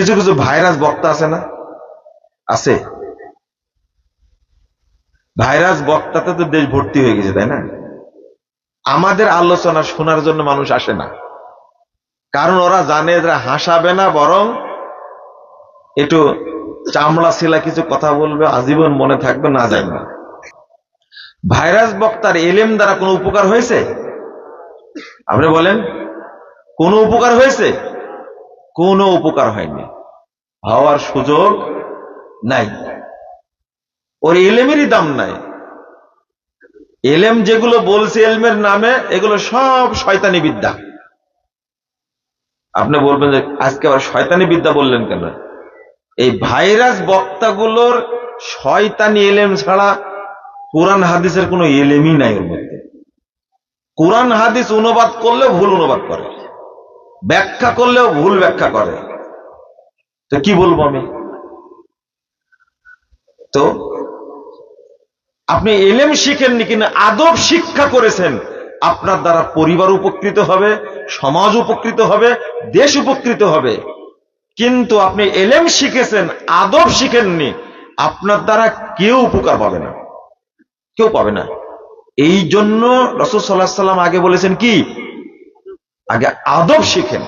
কিছু কিছু ভাইরাস বক্তা আছে না? আছে। ভাইরাস বক্তাতে তো দেশ ভর্তি হয়ে গেছে, তাই না? আমাদের আলোচনা শোনার জন্য মানুষ আসে না। কারণ ওরা জানে এরা হাসাবে না, বরং একটু চামড়া ছিলা কিছু কথা বলবে, আজীবন মনে থাকবে, না যাবে না। ভাইরাস বক্তার এলেম দ্বারা কোনো উপকার হয়েছে? আপনি বলেন, কোনো উপকার হয়েছে? কোনো উপকার হয়নি। হওয়ার সুযোগ নাই। ওর এলেমেরই দাম নাই। এলেম যেগুলো বলছে এলমের নামে, এগুলো সব শয়তানি বিদ্যা। আপনি বলবেন যে, আজকে আবার শয়তানি বিদ্যা বললেন কেন? এই ভাইরাস বক্তাগুলোর শয়তানি এলেম ছাড়া কোরআন হাদিসের কোনো এলেমই নাই ওর মধ্যে। কোরআন হাদিস অনুবাদ করলে ভুল অনুবাদ করে। ব্যাখ্যা করলেও ভুল ব্যাখ্যা করে। তো কি বলব আমি? তো আপনি এলেম শিখেননি কিনা, আদব শিক্ষা করেছেন, আপনার দ্বারা পরিবার উপকৃত হবে, সমাজ উপকৃত হবে, দেশ উপকৃত হবে। কিন্তু আপনি এলেম শিখেছেন, আদব শিখেননি, আপনার দ্বারা কেউ উপকার পাবে না। কেউ পাবে না। এই জন্য রসদ সাল্লাহ সাল্লাম আগে বলেছেন কি? আগে আদব শিখেন।